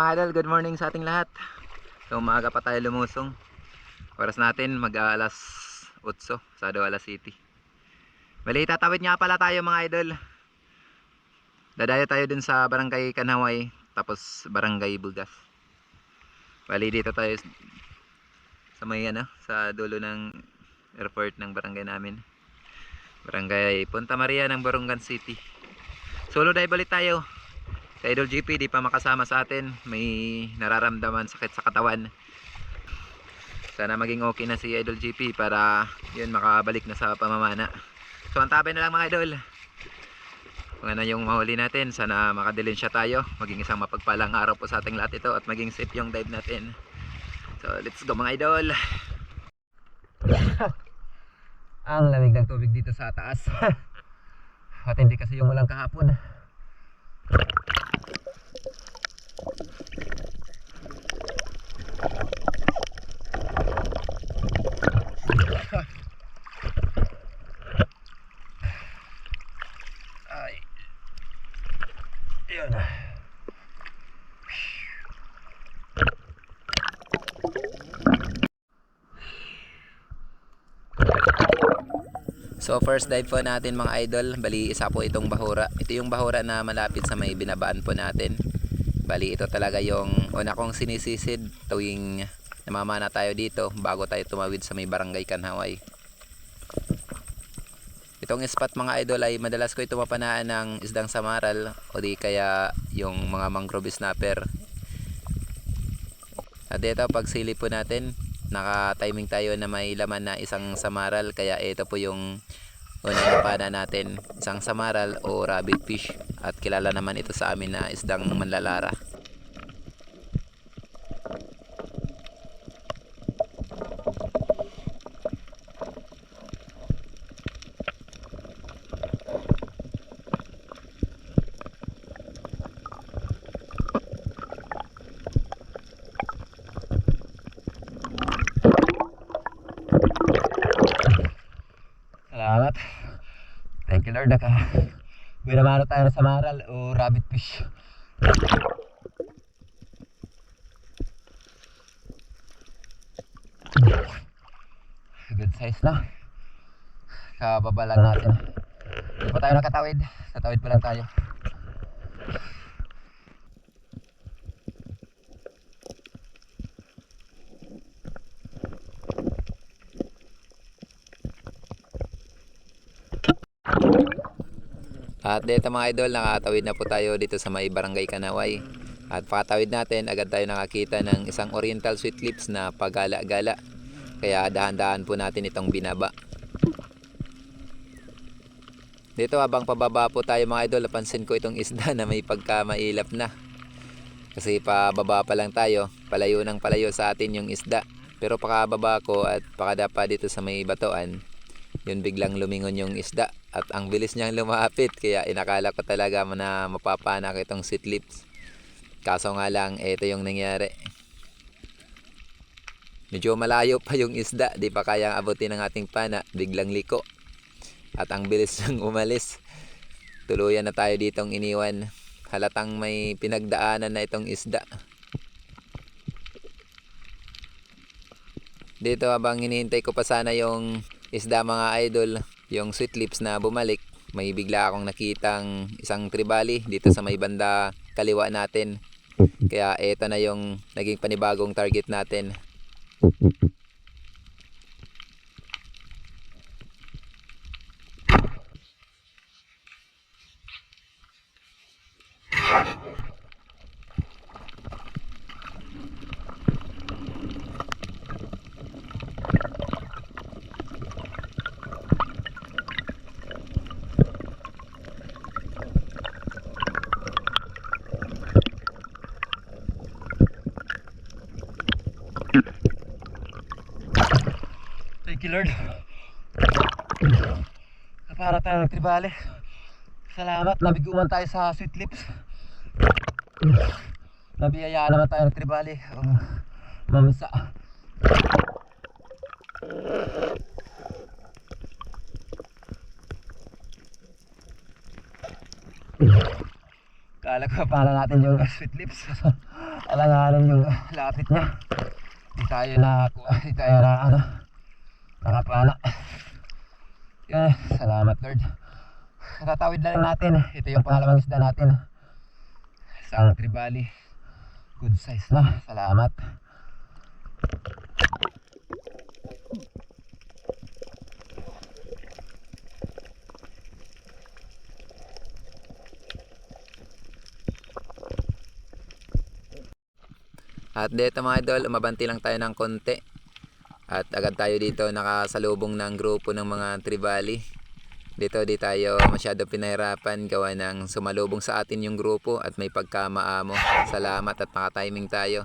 mga idol, good morning sa ating lahat. So umaga pa tayo lumusong. Oras natin mag alas 8 sa Douala City. Bali, tatawid nga pala tayo mga idol. Dadayo tayo dun sa Barangay Kanaway, tapos Barangay Bugas. Bali, dito tayo sa may ano, sa dulo ng airport ng barangay namin. Barangay Punta Maria ng Barungan City. Solo dive balik tayo. Sa Idol GP, di pa makasama sa atin. May nararamdaman sakit sa katawan. Sana maging okay na si Idol GP para yun makabalik na sa pamamana. So antabay na lang mga idol. Kung ano yung mahuli natin, sana makadilin siya tayo. Maging isang mapagpalang araw po sa ating lahat ito at maging safe yung dive natin. So let's go mga idol. Ang lamig ng tubig dito sa taas. At hindi kasi yung walang kahapon. So first dive po natin mga idol, bali isa po itong bahura. Ito yung bahura na malapit sa may binabaan po natin. Bali ito talaga yung una kong sinisisid tuwing namamana tayo dito bago tayo tumawid sa may barangay Kanhaway. Itong spot mga idol ay madalas ko ito mapanaan ng isdang samaral o di kaya yung mga mangrove snapper. At ito pag silip po natin, naka-timing tayo na may laman na isang samaral kaya ito po yung unang napana natin isang samaral o rabbit fish at kilala naman ito sa amin na isdang manlalara Salamat. Naka binamano tayo ng samaral o rabbit fish. Good size na. Kababa lang natin. Hindi pa tayo nakatawid. Natawid pa lang tayo. At dito mga idol, nakatawid na po tayo dito sa may barangay Kanaway. At pakatawid natin, agad tayo nakakita ng isang oriental sweet lips na pagala-gala. Kaya dahan-dahan po natin itong binaba. Dito habang pababa po tayo mga idol, napansin ko itong isda na may pagkamailap na. Kasi pababa pa lang tayo, palayo ng palayo sa atin yung isda. Pero pakababa ko at pakadapa dito sa may batoan, yun biglang lumingon yung isda at ang bilis niyang lumapit kaya inakala ko talaga na mapapanak itong sweet lips. Kaso nga lang ito yung nangyari. Medyo malayo pa yung isda di pa kayang abutin ng ating pana biglang liko. At ang bilis niyang umalis. Tuluyan na tayo ditong iniwan. Halatang may pinagdaanan na itong isda. Dito habang hinihintay ko pa sana yung isda mga idol yung sweet lips na bumalik may bigla akong nakitang isang tribali dito sa may banda kaliwa natin. Kaya eto na yung naging panibagong target natin Thank para tayo ng tribali salamat nabiguman tayo sa sweet lips. Nabiyayaan naman tayo ng tribali um, mamsa Kala ko pala natin yung sweet lips. alanganin yung lapit niya. Di tayo na, di tayo na, ano, nakapana. Yan, salamat Lord. Natatawid na lang natin. Ito yung pangalawang isda natin. Isang tribali. Good size na. Salamat. At dito mga idol, umabanti lang tayo ng konti. At agad tayo dito nakasalubong ng grupo ng mga Trivali. Dito di tayo masyado pinahirapan gawa ng sumalubong sa atin yung grupo at may pagkamaamo. Salamat at naka-timing tayo.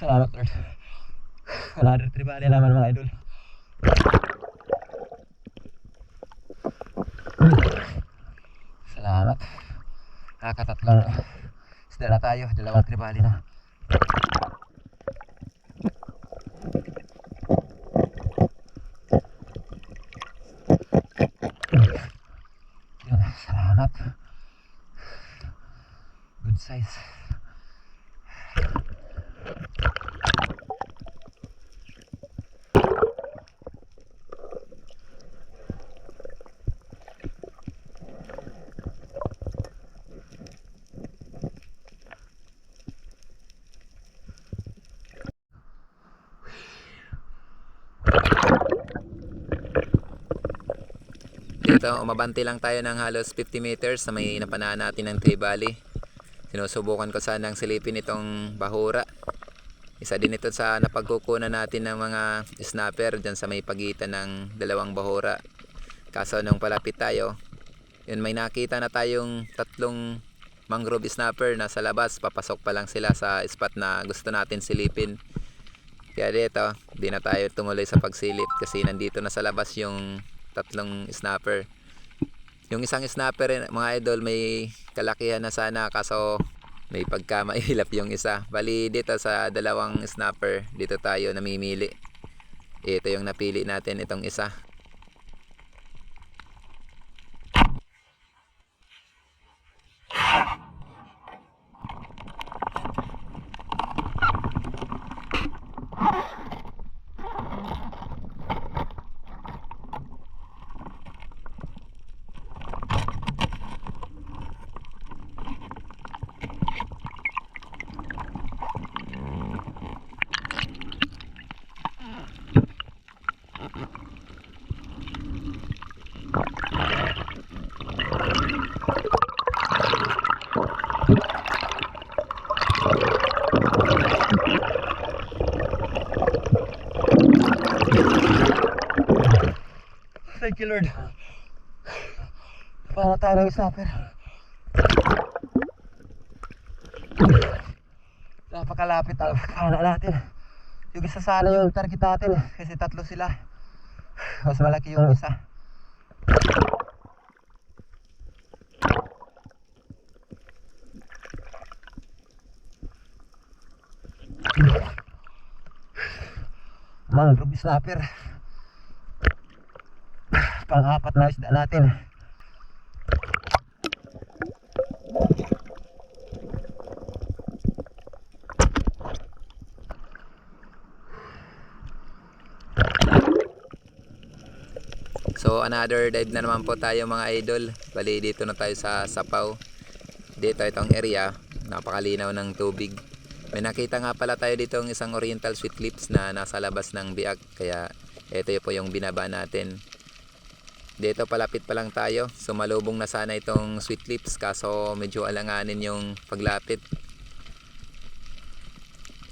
Salamat Lord. Another Trivali naman mga idol. Salamat. Nakakatatlong isda na tayo. Dalawang Trivali na. Yun, salamat. Good size. Dito, umabanti lang tayo ng halos 50 meters sa may napanaan natin ng Tree Valley. Sinusubukan ko sanang silipin itong bahura. Isa din ito sa napagkukunan natin ng mga snapper dyan sa may pagitan ng dalawang bahura. Kaso nung palapit tayo, yun may nakita na tayong tatlong mangrove snapper na sa labas. Papasok pa lang sila sa spot na gusto natin silipin. Kaya dito, di na tayo tumuloy sa pagsilip kasi nandito na sa labas yung tatlong snapper. Yung isang snapper, mga idol, may kalakihan na sana kaso may pagka mailap yung isa. Bali dito sa dalawang snapper, dito tayo namimili. Ito yung napili natin, itong isa. Thank you Lord. Para tayo snapper. Napakalapit kana natin. Yung isa sana yung target natin kasi tatlo sila. Mas malaki yung isa. Mangrove snapper. Pang-apat na isda natin. So another dive na naman po tayo mga idol. Bali dito na tayo sa Sapaw. Dito itong area, napakalinaw ng tubig. May nakita nga pala tayo dito ng isang oriental sweet lips na nasa labas ng biak. Kaya ito po yung binaba natin. Dito palapit pa lang tayo. Sumalubong na sana itong sweet lips kaso medyo alanganin yung paglapit.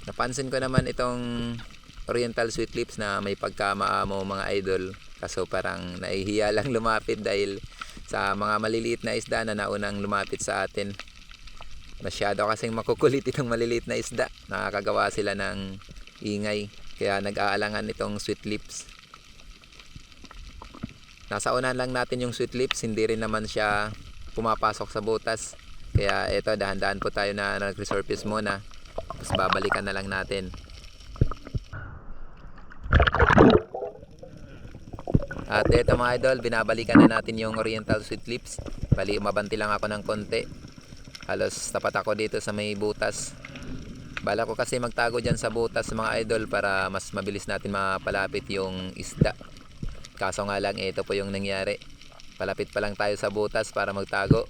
Napansin ko naman itong oriental sweet lips na may pagkamaamo mga idol. Kaso parang nahihiya lang lumapit dahil sa mga maliliit na isda na naunang lumapit sa atin. Masyado kasing makukulit itong maliliit na isda. Nakakagawa sila ng ingay. Kaya nag-aalangan itong sweet lips. Nasa unan lang natin yung sweet lips, hindi rin naman siya pumapasok sa butas. Kaya ito, dahan-dahan po tayo na nag-resurface muna. Tapos babalikan na lang natin. At ito mga idol, binabalikan na natin yung Oriental Sweet Lips. Bali, mabanti lang ako ng konti. Halos tapat ako dito sa may butas. Bala ko kasi magtago dyan sa butas mga idol para mas mabilis natin mapalapit yung isda. Kaso nga lang ito po yung nangyari. Palapit pa lang tayo sa butas para magtago.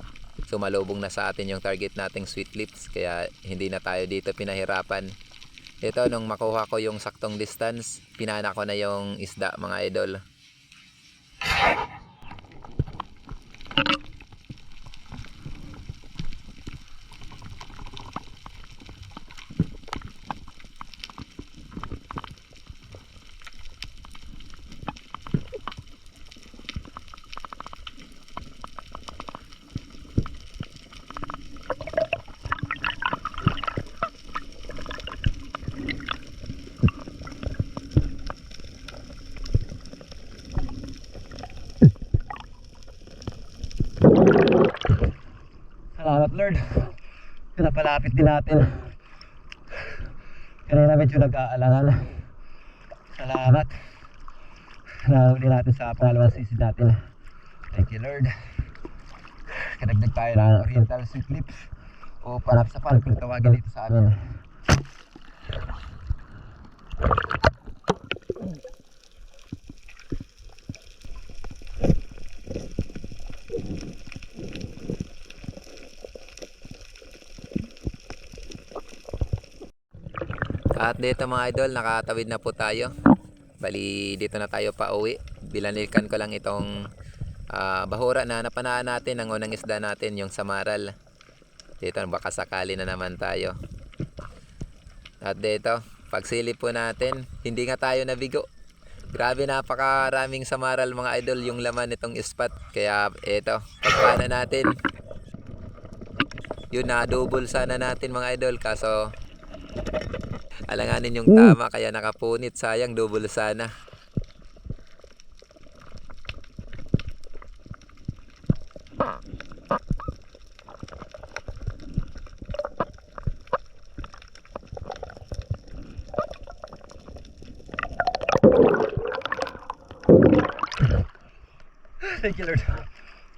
Sumalubong na sa atin yung target nating sweet lips kaya hindi na tayo dito pinahirapan. Ito nung makuha ko yung saktong distance, pinana ko na yung isda mga idol. Salamat Lord. Pinapalapit din natin. Kanina medyo nag-aalangan. Salamat. Nahuli natin sa pangalawang sisi natin. Thank you Lord. Kadagdag tayo ng Oriental Sweet Lips o panapsapan kung tawagin dito sa amin. At dito mga idol, nakatawid na po tayo. Bali, dito na tayo pa uwi. Binalikan ko lang itong ah, bahura na napanaan natin ang unang isda natin, yung samaral. Dito, baka sakali na naman tayo. At dito, pagsilip po natin, hindi nga tayo nabigo. Grabe napakaraming samaral mga idol yung laman nitong spot. Kaya ito, pagpana natin. Yun na double sana natin mga idol kaso alanganin yung tama kaya nakapunit sayang double sana Thank you Lord.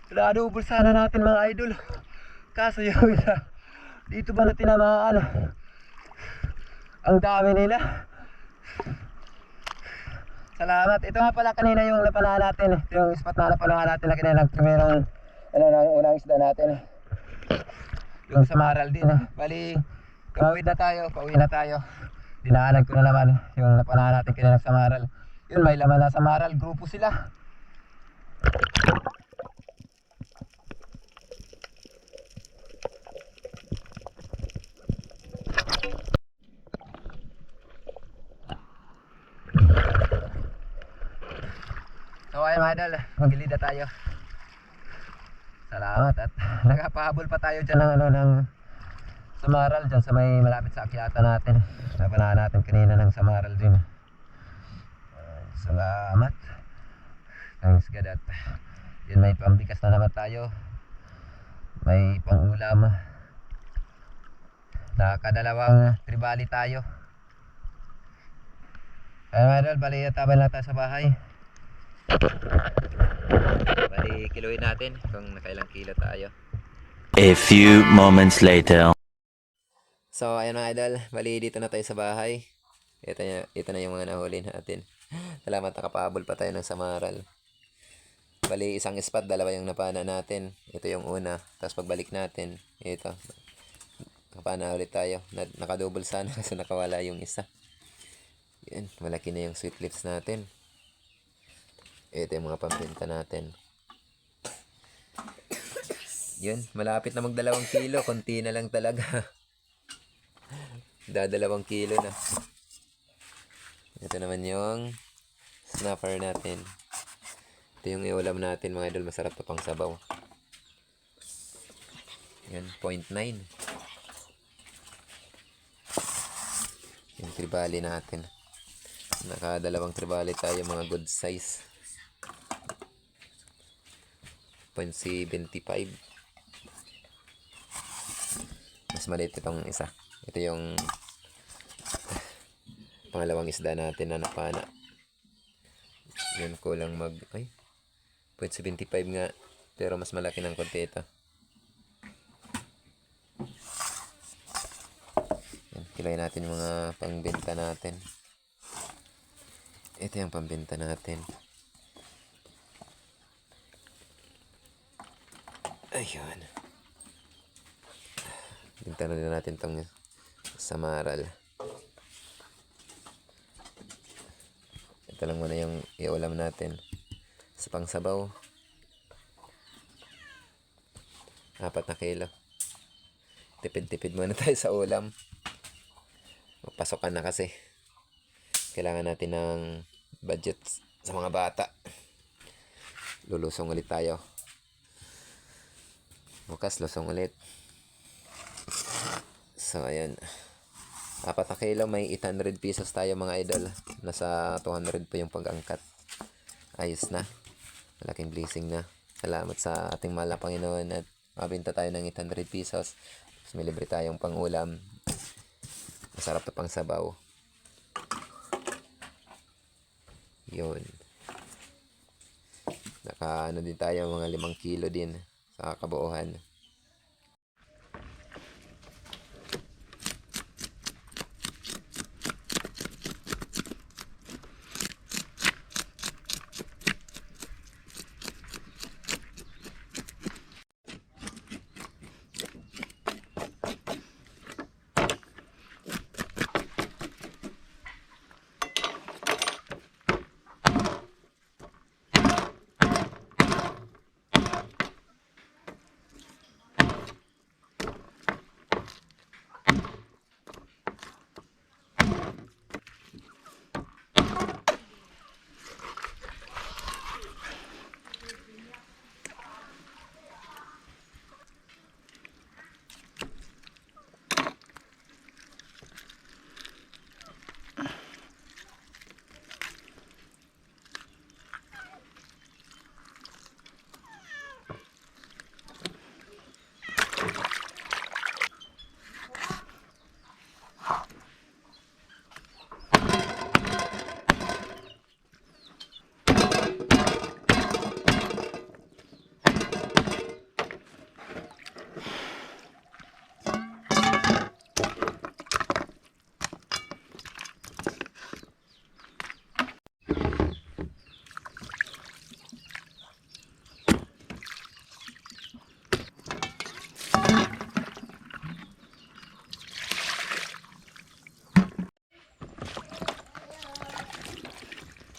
Pinadubol sana natin mga idol. Kaso yung isa, dito ba na tinamaan? Ang dami nila. Salamat. Ito nga pala kanina yung napanahan natin. Ito yung spot na napanahan natin na kanina. Primerong, ano, ng unang isda natin. Yung sa Maral din. Bali, tumawid na tayo, pauwi na tayo. Dinaanan ko na naman yung napanahan natin kanina sa Maral. Yun, may laman na sa Maral. Grupo sila. So ayun mga idol, magilid na tayo. Salamat at nakapahabol pa tayo dyan ng ano ng Samaral dyan sa may malapit sa akyata natin. Napanahan natin kanina ng Samaral din. Ay, Salamat. Thanks God at yun may pambigas na naman tayo. May pangulam. Nakakadalawang tribali tayo. Ayun mga idol, bali tabay lang tayo sa bahay. Bali kiluin natin kung nakailang kilo tayo. A few moments later. so ayun mga idol bali dito na tayo sa bahay. Ito na, ito na yung mga nahuli natin. Salamat nakapahabol pa tayo ng samaral. Bali isang spot dalawa yung napana natin. Ito yung una. Tapos pagbalik natin ito. Kapana ulit tayo. Na, nakadouble sana kasi nakawala yung isa. Yun malaki na yung sweet lips natin ito yung mga pampinta natin. Yun malapit na magdalawang kilo. Konti na lang talaga. Dadalawang kilo na. Ito naman yung snapper natin. Ito yung iulam natin mga idol. Masarap to pang sabaw. Yan 0.9 yung tribali natin. Nakadalawang tribali tayo mga good size 0.75. Mas maliit itong isa. Ito yung pangalawang isda natin na napana. Yun kulang mag... Ay, 0.75 nga. Pero mas malaki ng konti ito. Yan, kilay natin mga pangbenta natin. Ito yung pambenta natin. Ayun. Benta na natin tong samaral. Ito lang muna yung iulam natin. Sa pangsabaw. Apat na kilo. Tipid-tipid muna tayo sa ulam. Pasokan na kasi. Kailangan natin ng budget sa mga bata. Lulusong ulit tayo. Bukas, lusong ulit. So, ayan. Apat na kilo, may 800 pesos tayo mga idol. Nasa 200 pa yung pag-angkat. Ayos na. Malaking blessing na. Salamat sa ating mahal na Panginoon at mabinta tayo ng 800 pesos. Tapos may libre tayong pangulam. Masarap to pang sabaw. Yun. Naka ano din tayo, mga 5 kilo din sa kabuuhan.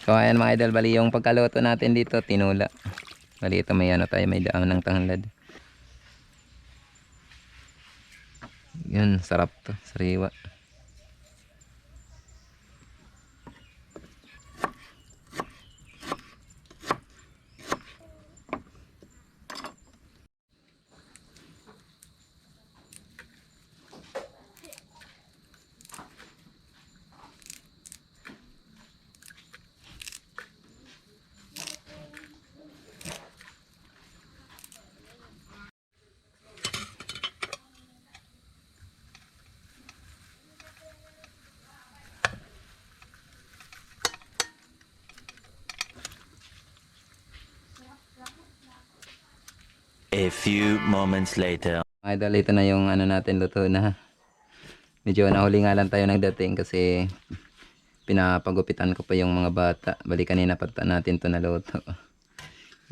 So ayan mga idol, bali yung pagkaluto natin dito, tinula. Bali ito may ano tayo, may daan ng tanglad. Yun, sarap to, sariwa. A few moments later. Mga idol, ito na yung ano natin, luto na. Medyo nahuli nga lang tayo nagdating kasi pinapagupitan ko pa yung mga bata. Bali kanina pa natin to naluto.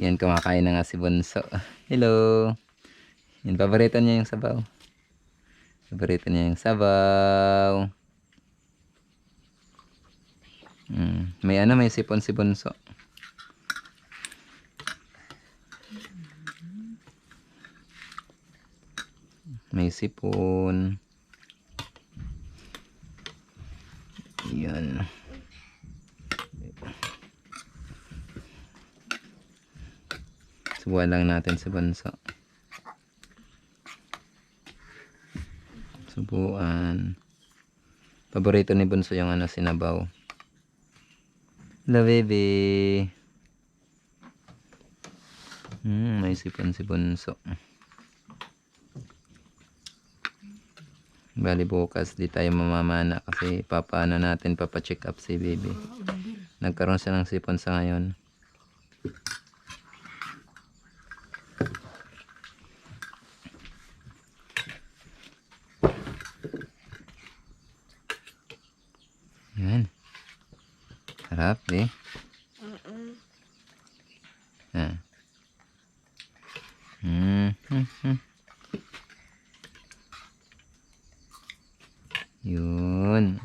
Yan, kumakain na nga si Bunso. Hello! Yan, paborito niya yung sabaw. Paborito niya yung sabaw. Mm, may ano, may sipon si Bunso. May sipon. Yan. Subuhan lang natin sa bansa. Subuan. Paborito ni Bunso yung ano, sinabaw. Hello, baby. Hmm, may sipon si Bunso. Bali bukas di tayo mamamana kasi papaano natin papacheck up si baby. Nagkaroon siya ng sipon sa ngayon. Yan. Sarap eh. Ah. Hmm. hmm, Yun.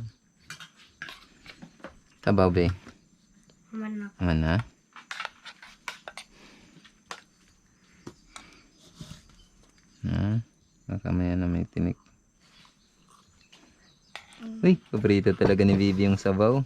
Tabaw be. Manak. Mana? Ha? Baka may ano may tinik. Uy, paborito talaga ni Bibi yung sabaw.